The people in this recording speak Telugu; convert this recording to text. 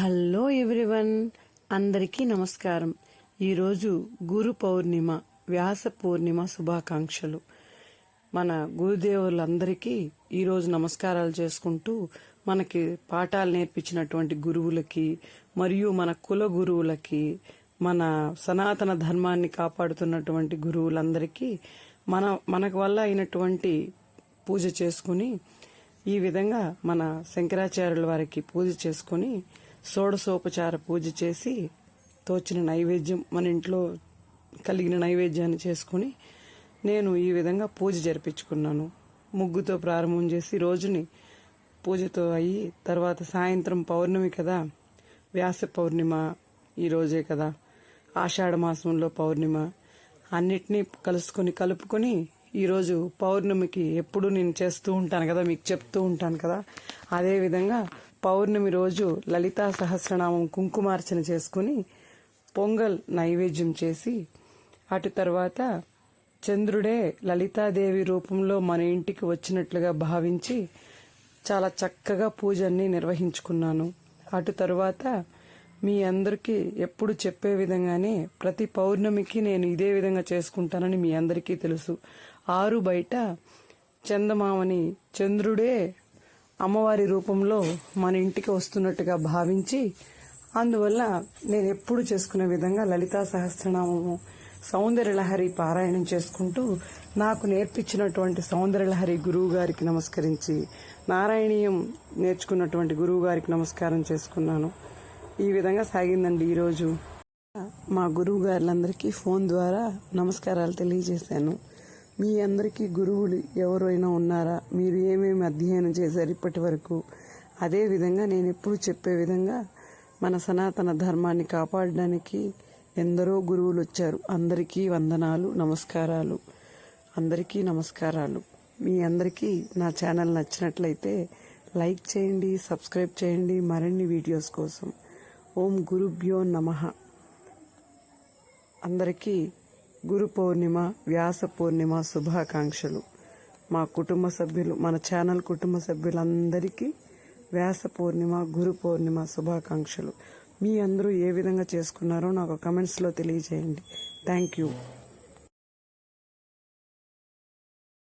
హలో ఎవ్రీవన్ అందరికీ నమస్కారం. ఈరోజు గురు పౌర్ణిమ వ్యాస పూర్ణిమ శుభాకాంక్షలు. మన గురుదేవులందరికీ ఈరోజు నమస్కారాలు చేసుకుంటూ మనకి పాఠాలు నేర్పించినటువంటి గురువులకి మరియు మన కుల గురువులకి మన సనాతన ధర్మాన్ని కాపాడుతున్నటువంటి గురువులందరికీ మన మనకు వల్ల అయినటువంటి పూజ చేసుకుని ఈ విధంగా మన శంకరాచార్యుల వారికి పూజ చేసుకుని షోడశోపచార పూజ చేసి తోచిన నైవేద్యం మన ఇంట్లో కలిగిన నైవేద్యాన్ని చేసుకుని నేను ఈ విధంగా పూజ జరిపించుకున్నాను. ముగ్గుతో ప్రారంభం చేసి రోజుని పూజతో అయ్యి తర్వాత సాయంత్రం పౌర్ణమి కదా వ్యాస పౌర్ణిమ ఈ రోజే కదా ఆషాఢ మాసంలో పౌర్ణిమ అన్నిటినీ కలుసుకొని కలుపుకొని ఈరోజు పౌర్ణమికి ఎప్పుడు నేను చేస్తూ ఉంటాను కదా మీకు చెప్తూ ఉంటాను కదా అదేవిధంగా పౌర్ణమి రోజు లలితా సహస్రనామం కుంకుమార్చన చేసుకుని పొంగల్ నైవేద్యం చేసి అటు తర్వాత చంద్రుడే లలితాదేవి రూపంలో మన ఇంటికి వచ్చినట్లుగా భావించి చాలా చక్కగా పూజన్ని నిర్వహించుకున్నాను. అటు తరువాత మీ అందరికీ ఎప్పుడు చెప్పే విధంగానే ప్రతి పౌర్ణమికి నేను ఇదే విధంగా చేసుకుంటానని మీ అందరికీ తెలుసు. ఆరు బయట చందమామని చంద్రుడే అమ్మవారి రూపంలో మన ఇంటికి వస్తున్నట్టుగా భావించి అందువల్ల నేను ఎప్పుడు చేసుకునే విధంగా లలితా సహస్రనామము సౌందర్యలహరి పారాయణం చేసుకుంటూ నాకు నేర్పించినటువంటి సౌందర్యలహరి గురువు గారికి నమస్కరించి నారాయణీయం నేర్చుకున్నటువంటి గురువు గారికి నమస్కారం చేసుకున్నాను. ఈ విధంగా సాగిందండి ఈరోజు. మా గురువు గారులందరికీ ఫోన్ ద్వారా నమస్కారాలు తెలియజేశాను. మీ అందరికీ గురువులు ఎవరైనా ఉన్నారా? మీరు ఏమేమి అధ్యయనం చేశారు ఇప్పటి వరకు? అదే విధంగా నేను ఎప్పుడు చెప్పే విధంగా మన సనాతన ధర్మాన్ని కాపాడడానికి ఎందరో గురువులు వచ్చారు. అందరికీ వందనాలు నమస్కారాలు. అందరికీ నమస్కారాలు. మీ అందరికీ నా ఛానల్ నచ్చినట్లయితే లైక్ చేయండి సబ్స్క్రైబ్ చేయండి. మరిన్ని వీడియోస్ కోసం ఓం గురుభ్యో నమః. అందరికీ గురు పౌర్ణిమ వ్యాస పూర్ణిమ శుభాకాంక్షలు. మా కుటుంబ సభ్యులు మన ఛానల్ కుటుంబ సభ్యులందరికీ వ్యాస పూర్ణిమ గురు పౌర్ణిమ శుభాకాంక్షలు. మీ అందరూ ఏ విధంగా చేసుకున్నారో నాకు కమెంట్స్లో తెలియజేయండి. Thank you.